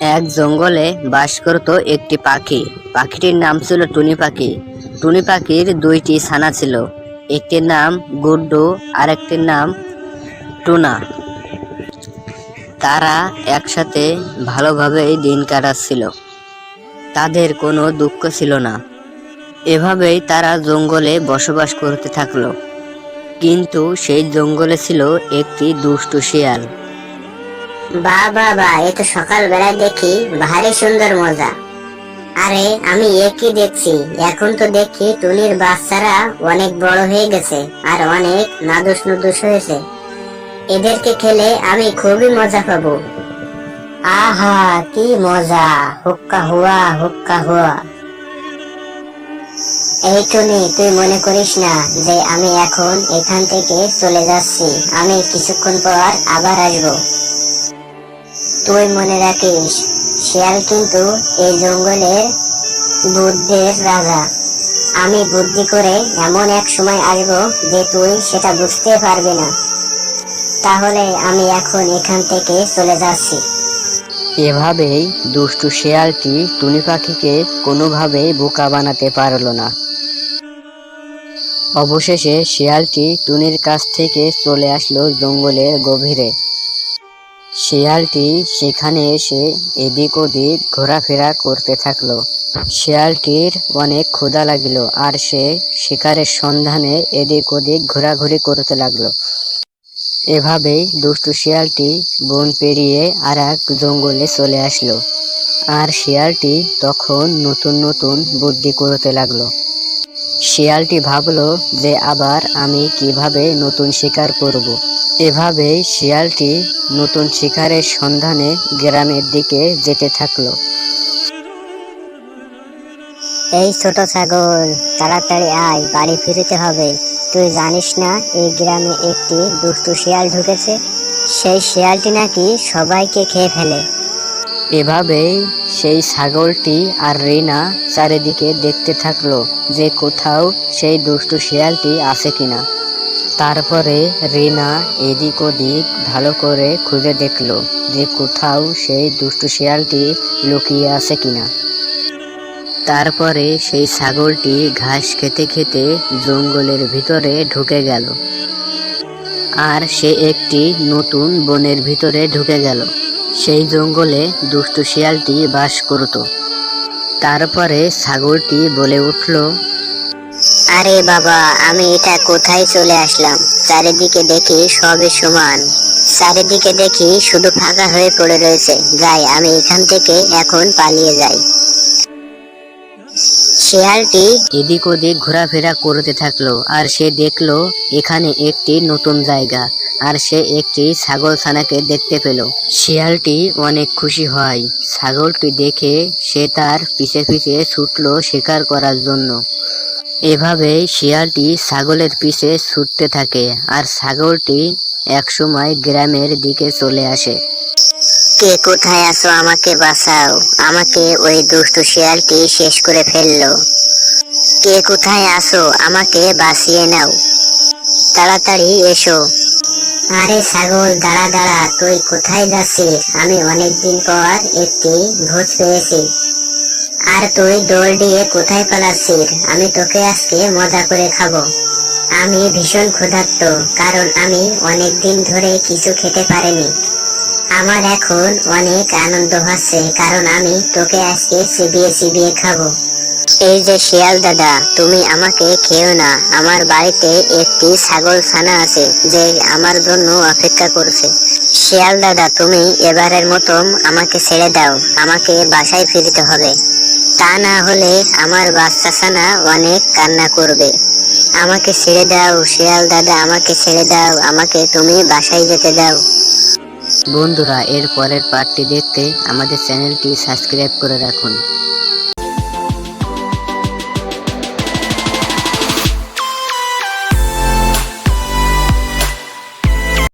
এক জঙ্গলে বাস করত একটি পাখি। পাখিটির নাম ছিল টুনি পাখি। টুনি পাখির দুইটি ছানা ছিল। একটির নাম গুড্ডু আর একটির নাম টুনা। তারা একসাথে ভালোভাবেই দিন কাটাচ্ছিল। তাদের কোনো দুঃখ ছিল না। এভাবেই তারা জঙ্গলে বসবাস করতে থাকল। কিন্তু সেই জঙ্গলে ছিল একটি দুষ্টু শিয়াল। বা বা এ তো সকালবেলায় দেখি ভারী সুন্দর মজা। আরে, আমি একই দেখছি? এখন তো দেখি টুনির বাচ্চারা অনেক বড় হয়ে গেছে আর অনেক নাদুস নুদুস হয়েছে। এদেরকে খেলে আমি খুবই মজা পাবো। আহা, কি মজা! হুক্কা হুয়া হুক্কা হুয়া। এই টুনি, তুই মনে করিস না যে আমি এখন এখান থেকে চলে যাচ্ছি? আমি কিছুক্ষণ পর আবার আসব। তুই মনে রাখিস, শিয়াল কিন্তু এই জঙ্গলের বুদ্ধের রাজা। আমি বুদ্ধি করে এমন এক সময় আসব যে তুই সেটা বুঝতে পারবি না। তাহলে আমি এখন এখান থেকে চলে যাচ্ছি। এভাবেই দুষ্টু শেয়ালটি টুনি পাখিকে কোনোভাবেই বোকা বানাতে পারল না। অবশেষে শেয়ালটি টুনির কাছ থেকে চলে আসলো জঙ্গলের গভীরে। শিয়ালটি সেখানে এসে এদিক ওদিক ঘোরাফেরা করতে থাকল। শিয়ালটির অনেক ক্ষুধা লাগিল আর সে শিকারের সন্ধানে এদিক ওদিক ঘোরাঘুরি করতে লাগল। এভাবেই দুষ্টু শিয়ালটি বন পেরিয়ে আর এক জঙ্গলে চলে আসলো। আর শিয়ালটি তখন নতুন নতুন বুদ্ধি করতে লাগল। শিয়ালটি ভাবলো যে আবার আমি কীভাবে নতুন শিকার করব। এভাবেই শিয়ালটি নতুন শিকারের সন্ধানে গ্রামের দিকে যেতে থাকল। এই ছোট ছাগল, তাড়াতাড়ি আয়, বাড়ি ফিরতে হবে। তুই জানিস না, এই গ্রামে একটি দুষ্টু শিয়াল ঢুকেছে। সেই শিয়ালটি নাকি সবাইকে খেয়ে ফেলে। এভাবেই সেই ছাগলটি আর রিনা চারিদিকে দেখতে থাকল যে কোথাও সেই দুষ্টু শিয়ালটি আছে কিনা। তারপরে রিনা এদিক ওদিক ভালো করে খুঁজে দেখল যে কোথাও সেই দুষ্টু শিয়ালটি লুকিয়ে আছে কিনা। তারপরে সেই ছাগলটি ঘাস খেতে খেতে জঙ্গলের ভিতরে ঢুকে গেল। আর সে একটি নতুন বনের ভিতরে ঢুকে গেল। সেই জঙ্গলে দুষ্টু শিয়ালটি বাস করত। তারপরে ছাগলটি বলে উঠল, আরে বাবা, আমি এটা কোথায় চলে আসলাম? চারিদিকে দেখি সবই সমান। চারিদিকে দেখি শুধু ফাঁকা হয়ে পড়ে রয়েছে। যাই, আমি এখান থেকে এখন পালিয়ে যাই। শিয়ালটি এদিক ওদিক ঘোরাফেরা করতে থাকল, আর সে দেখল এখানে একটি নতুন জায়গা, আর সে একটি ছাগল ছানাকে দেখতে পেল। শিয়ালটি অনেক খুশি হয়। ছাগলটি দেখে সে তার পিছে পিছে ছুটলো শিকার করার জন্য। এভাবে শিয়ালটি ছাগলের পিছে ছুটতে থাকে, আর ছাগলটি একসময় গ্রামের দিকে চলে আসে। কে কোথায় আছো আমাকে বাঁচাও। আমাকে ওই দুষ্টু শিয়ালটি শেষ করে ফেলল। কে কোথায় আছো আমাকে বাঁচিয়ে নাও। তাড়াতাড়ি এসো। আরে ছাগল, দাঁড়া দাঁড়া, তুই কোথায় যাচ্ছিস? আমি অনেকদিন পর একটি ভোজ পেয়েছি। আর তুই দোল দিয়ে কোথায় পালাচ্ছিস? আমি তোকে আজকে মজা করে খাব। আমি ভীষণ ক্ষুধার্ত, কারণ আমি অনেক দিন ধরে কিছু খেতে পারিনি। আমার এখন অনেক আনন্দ হচ্ছে, কারণ আমি তোকে আজকে চিবিয়ে চিবিয়ে খাব। এই যে শিয়াল দাদা, তুমি আমাকে খেও না। আমার বাড়িতে একটি ছাগল ছানা আছে, যে আমার জন্য অপেক্ষা করছে। শিয়াল দাদা, তুমি এবারের মতন আমাকে ছেড়ে দাও। আমাকে বাসায় ফিরতে হবে। তা না হলে আমার বাচ্চা ছানা অনেক কান্না করবে। আমাকে ছেড়ে দাও, শিয়াল দাদা, আমাকে ছেড়ে দাও। আমাকে তুমি বাসায় যেতে দাও। বন্ধুরা এর পরের পার্টটি দেখতে আমাদের চ্যানেলটি সাবস্ক্রাইব করে রাখুন।